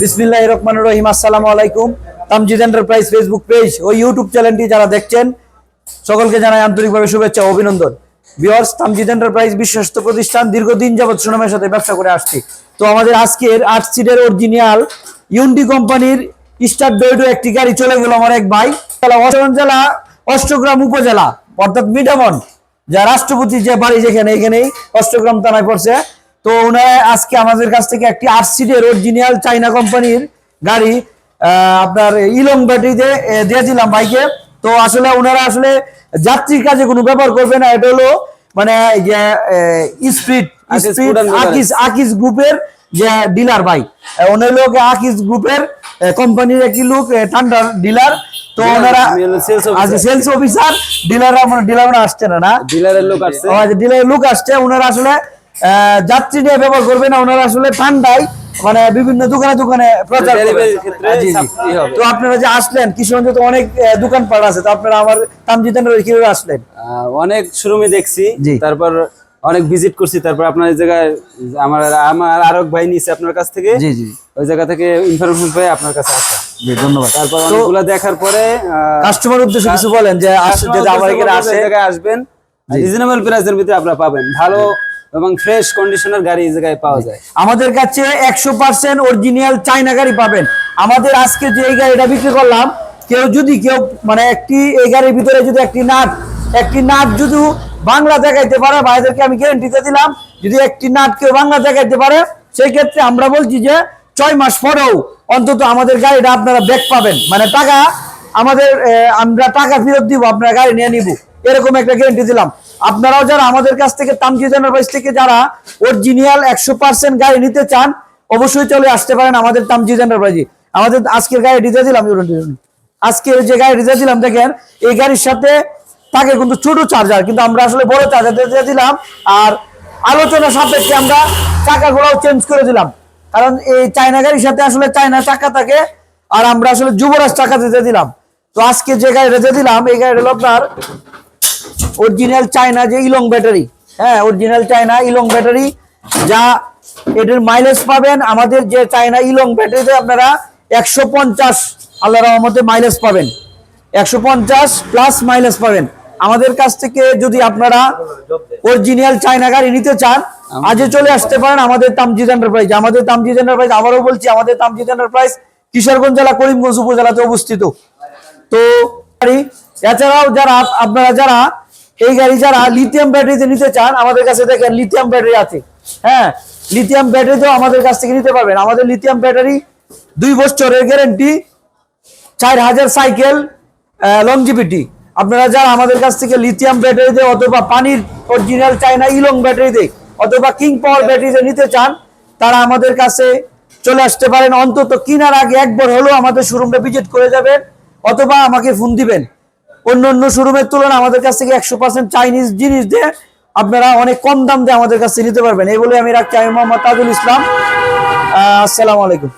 বিসমিল্লাহ রহমানুর রহিম, আসসালামু আলাইকুম। তামজিদ এন্টারপ্রাইজ ফেসবুক পেজ ও ইউটিউব চ্যানেলটি যারা দেখছেন, সকলকে জানাই আন্তরিকভাবে শুভেচ্ছা অভিনন্দন। বিয়ার্স তামজিদ এন্টারপ্রাইজ বিশ্বস্ত প্রতিষ্ঠান, দীর্ঘদিন যাবৎ সুনামের সাথে ব্যবসা করে আসছি। তো আমাদের আজকের আট সিটের অরিজিনাল ইউনডি কোম্পানির স্টার ডোয়েডো একটি গাড়ি চলে গেল আমার এক ভাই। জেলা অষ্টগ্রাম জেলা, অষ্টগ্রাম উপজেলা, অর্থাৎ মিঠামন, যা রাষ্ট্রপতি যে বাড়ি যেখানে, এখানেই অষ্টগ্রাম থানায় পড়ছে। তো ওনারা আজকে আমাদের কাছ থেকে একটি আট সিটের অরিজিনাল চাইনা কোম্পানির গাড়ি আপনার ইলং ব্যাটারিতে আহ, দিয়ে দিলাম বাইকে তো আসলে ওনারা আসলে যাত্রীর কাজে কোনো ব্যবহার করবে না এটা হলো মানে স্পিড আকিস স্পিড। আকিস আকিস গ্রুপের যে ডিলার ভাই ওনার লোক আকিস গ্রুপের কোম্পানির একটি লোক ঠান্ডার ডিলার তো ওনারা। আজ সেলস অফিসার ডিলাররা মানে ডিলার আসছে না না ডিলারের লোক আসছে ডিলার লোক আসছে ওনারা আসলে যাত্রী নিয়ে ব্যবহার করবে না ওনারা আসলে ঠান্ডায় মানে বিভিন্ন দোকানে দোকানে প্রচার। তো আপনারা যে আসলেন কিশোরগঞ্জে তো অনেক আহ, দোকানপাট আছে তো আপনারা আমার তামজিদানের কীভাবে আসলেন। অনেক শোরুমে দেখছি তারপর অনেক ভিজিট করছি তারপর আপনার এই জায়গায় আমার আমার আরক ভাই নিয়েছে আপনার কাছ থেকে জি জি। ওই জায়গা থেকে ইনফরমেশন পেয়ে আপনার কাছে আসা। জি ধন্যবাদ। তারপর অনেকগুলো দেখার পরে কাস্টমার উদ্দেশ্যে কিছু বলেন যে আসলে যদি আমার এখানে আসে। জায়গায় আসবেন রিজনেবল প্রাইসের ভিতরে আপনারা পাবেন। ভালো এবং ফ্রেশ কন্ডিশনের গাড়ি এই জায়গায় পাওয়া যায়। আমাদের কাছে একশো পার্সেন্ট অরিজিনাল চাইনা গাড়ি পাবেন। আমাদের আজকে যে এই গাড়িটা বিক্রি করলাম, কেউ যদি কেউ মানে একটি, এই গাড়ির ভিতরে যদি একটি নাট একটি নাট যদি বাংলা দেখাইতে পারে, ভাইদেরকে আমি গ্যারেন্টিতে দিলাম, যদি একটি নাট কেউ বাংলা দেখাইতে পারে, সেই ক্ষেত্রে আমরা বলছি যে ছয় মাস পরেও অন্তত আমাদের গাড়িটা আপনারা ব্যাক পাবেন। মানে টাকা আমাদের আমরা টাকা ফেরত দিব, আপনারা গাড়ি নিয়ে নিব। এরকম একটা গ্যারেন্টি দিলাম। আপনারাও যারা আমাদের কাছ থেকে তামজিদ এন্টারপ্রাইজ থেকে যারা অরিজিনাল একশো পার্সেন্ট গাড়ি নিতে চান, অবশ্যই চলে আসতে পারেন আমাদের তামজিদ এন্টারপ্রাইজে আমাদের আজকের গাড়ি দিতে দিলাম। আজকের যে গাড়ি দিতে দিলাম, দেখেন, এই গাড়ির সাথে থাকে কিন্তু ছোট চার্জার কিন্তু আমরা আসলে বড় চার্জার দিয়ে দিলাম, আর আলোচনা সাপেক্ষে আমরা চাকাগুলোও চেঞ্জ করে দিলাম। কারণ এই চায়না গাড়ির সাথে আসলে চায়না চাকা থাকে, আর আমরা আসলে যুবরাজ চাকা দিতে দিলাম। তো আজকে যে গাড়িটা দিয়ে দিলাম, এই গাড়িটা আপনার অরিজিনাল চায়না যে ইলং ব্যাটারি হ্যাঁ অরিজিনাল চায়না ইলং ব্যাটারি যা এটার মাইলেজ পাবেন। আমাদের যে চায়না ইলং ব্যাটারিতে আপনারা একশো পঞ্চাশ আল্লাহ রহমতে মাইলেজ পাবেন। একশো পঞ্চাশ প্লাস মাইলেজ পাবেন। আমাদের কাছ থেকে যদি আপনারা অরিজিনাল চায়না গাড়ি নিতে চান আজে চলে আসতে পারেন আমাদের তামজিদ এন্টারপ্রাইজ আমাদের তামজিদ এন্টারপ্রাইজ আবারও বলছি, আমাদের তামজিদ এন্টারপ্রাইজ কিশোরগঞ্জ জেলা, করিমগঞ্জ উপজেলাতে অবস্থিত। তো, এছাড়াও যারা, আপনারা যারা এই গাড়ি যারা লিথিয়াম ব্যাটারিতে নিতে চান, আমাদের কাছে দেখেন লিথিয়াম ব্যাটারি আছে। হ্যাঁ লিথিয়াম ব্যাটারিতেও আমাদের কাছ থেকে নিতে পারবেন। আমাদের লিথিয়াম ব্যাটারি দুই বছরের গ্যারেন্টি চার হাজার সাইকেল লংজিভিটি আপনারা যারা আমাদের কাছ থেকে লিথিয়াম ব্যাটারিতে অথবা পানির অরিজিনাল চায়না ইলং ব্যাটারিতে অথবা কিং পাওয়ার ব্যাটারিতে নিতে চান, তারা আমাদের কাছে চলে আসতে পারেন। অন্তত কিনার আগে একবার হলেও আমাদের শোরুমটা ভিজিট করে যাবেন, অথবা আমাকে ফোন দিবেন। অন্য অন্য শোরুমের তুলনায় আমাদের কাছ থেকে একশো পার্সেন্ট চাইনিজ জিনিস দিয়ে আপনারা অনেক কম দাম দিয়ে আমাদের কাছে নিতে পারবেন। এই বলে আমি রাখছি। আমি মোহাম্মদ তাজুল ইসলাম। আসসালামু আলাইকুম।